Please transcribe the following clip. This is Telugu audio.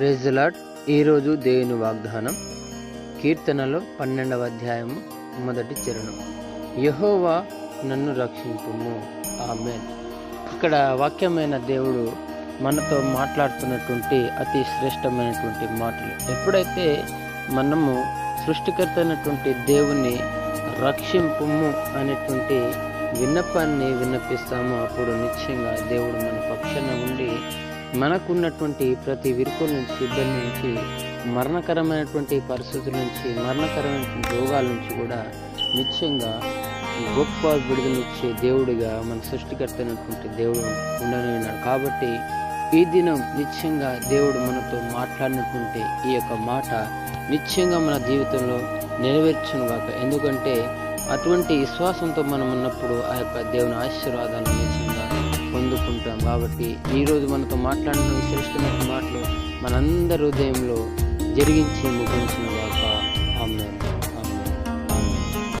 ప్రెజలాట్ ఈరోజు దేవుని వాగ్దానం కీర్తనలో పన్నెండవ అధ్యాయము మొదటి చరణం. యహోవా నన్ను రక్షింపుము. ఆమెన్. ఇక్కడ వాక్యమైన దేవుడు మనతో మాట్లాడుతున్నటువంటి అతి శ్రేష్టమైనటువంటి మాటలు. ఎప్పుడైతే మనము సృష్టికర్త అయినటువంటి దేవుని రక్షింపుము అనేటువంటి విన్నపాన్ని విన్నపిస్తామో అప్పుడు నిశ్చయంగా దేవుడు మన పక్షాన ఉండి మనకున్నటువంటి ప్రతి విరుకుల నుంచి ఇబ్బంది నుంచి మరణకరమైనటువంటి పరిస్థితుల నుంచి మరణకరమైనటువంటి రోగాల నుంచి కూడా నిశ్చయంగా గొప్ప విడుదలనిచ్చే దేవుడిగా మన సృష్టికర్త అయినటువంటి దేవుడు ఉండనున్నాడు కాబట్టి ఈ దినం నిశ్చయంగా దేవుడు మనతో మాట్లాడినటువంటి ఈ యొక్క మాట నిశ్చయంగా మన జీవితంలో నెరవేర్చును కాక ఎందుకంటే అటువంటి విశ్వాసంతో మనం ఉన్నప్పుడు ఆ యొక్క దేవుని ఆశీర్వాదాన్ని పొందుకుంటాం కాబట్టి ఈరోజు మనతో మాట్లాడిన శ్రేష్టమైన మాటలు మనందరి హృదయంలో జరిగించి ముగించిన గాక